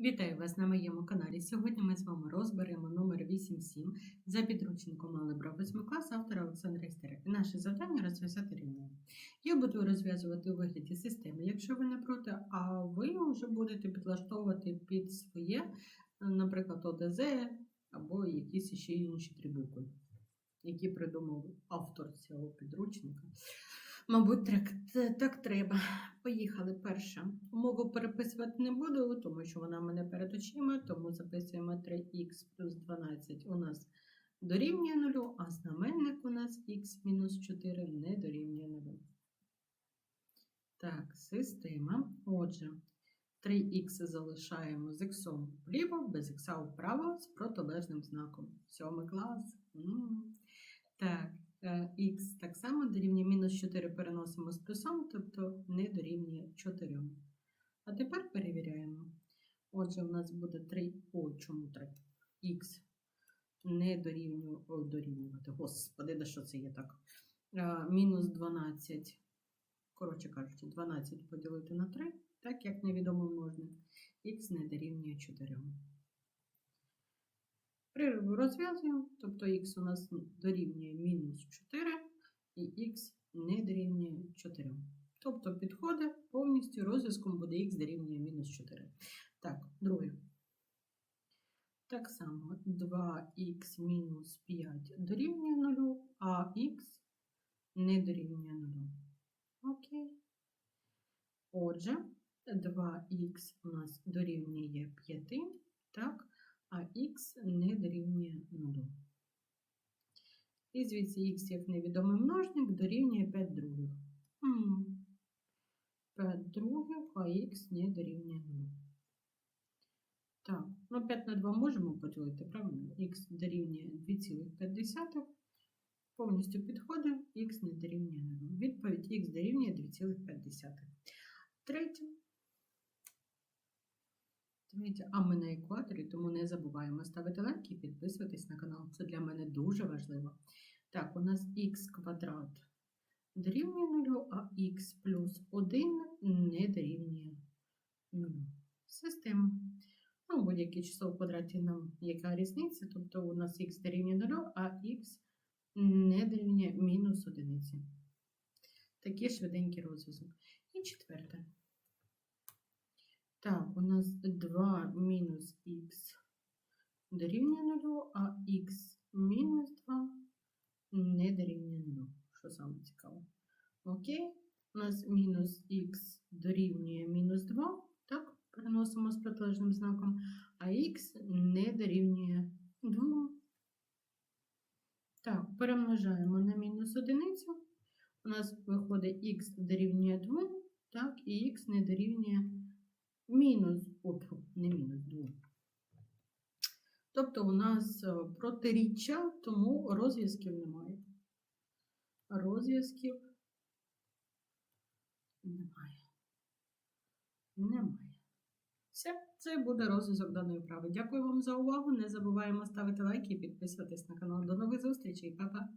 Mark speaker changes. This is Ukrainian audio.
Speaker 1: Вітаю вас на моєму каналі. Сьогодні ми з вами розберемо номер 87 за підручником Алебра 8 класу автора Олександра Істера. І наше завдання розв'язати рівняння. Я буду розв'язувати у вигляді системи, якщо ви не проти, а ви вже будете підлаштовувати під своє, наприклад, ОДЗ або якісь ще інші трибуки, які придумав автор цього підручника. Мабуть, так, так треба. Поїхали перша. Умову переписувати не буду, тому що вона мене перед очима, тому записуємо 3х плюс 12 у нас дорівнює 0, а знаменник у нас х мінус 4 не дорівнює 0. Так, система. Отже, 3х залишаємо з х вліво, без х вправо з протилежним знаком. Сьомий клас. М. Так, х так само дорівнює мінус 4 переносимо з плюсом, тобто не дорівнює 4. А тепер перевіряємо. Отже, у нас буде 3, о, чому 3? Х не дорівнює, о, дорівнювати. Господи, да що це є так? А, мінус 12, коротше кажучи, 12 поділити на 3, так як невідомий множник. Х не дорівнює 4. Пририву розв'язуємо, тобто х у нас дорівнює мінус 4 і х не дорівнює 4. Тобто підходить повністю розв'язком буде х дорівнює мінус 4. Так, друге. Так само 2х мінус 5 дорівнює 0, а х не дорівнює 0. Окей. Отже, 2х у нас дорівнює 5, так? а х не дорівнює 0. І звідси х як невідомий множник дорівнює 5 других. Хм. 5 других, а х не дорівнює 0. Так, ну 5 на 2 можемо поділити, правильно? х дорівнює 2,5. Повністю підходить, х не дорівнює 0. Відповідь х дорівнює 2,5. Третє. Дивіться, а ми на екваторі, тому не забуваємо ставити лайки і підписуватись на канал. Це для мене дуже важливо. Так, у нас х квадрат дорівнює 0, а х плюс 1 не дорівнює 0. Система. Ну, будь-яке число в квадраті нам яка різниця, тобто у нас х дорівнює 0, а х не дорівнює мінус 1. Такий швиденький розв'язок. І четверте. Так, у нас 2 мінус х дорівнює 0, а х мінус 2 не дорівнює 0. Що саме цікаво? Окей, у нас мінус х дорівнює мінус 2, так, переносимо з протилежним знаком, а х не дорівнює 2. Так, перемножаємо на мінус одиницю. У нас виходить х дорівнює 2, так, і х не дорівнює мінус, от, не мінус 2. Тобто у нас е, протиріччя, тому розв'язків немає. Розв'язків немає. Немає. Все, це буде розв'язок даної вправи. Дякую вам за увагу. Не забуваємо ставити лайки і підписуватись на канал. До нових зустрічей, Па-па!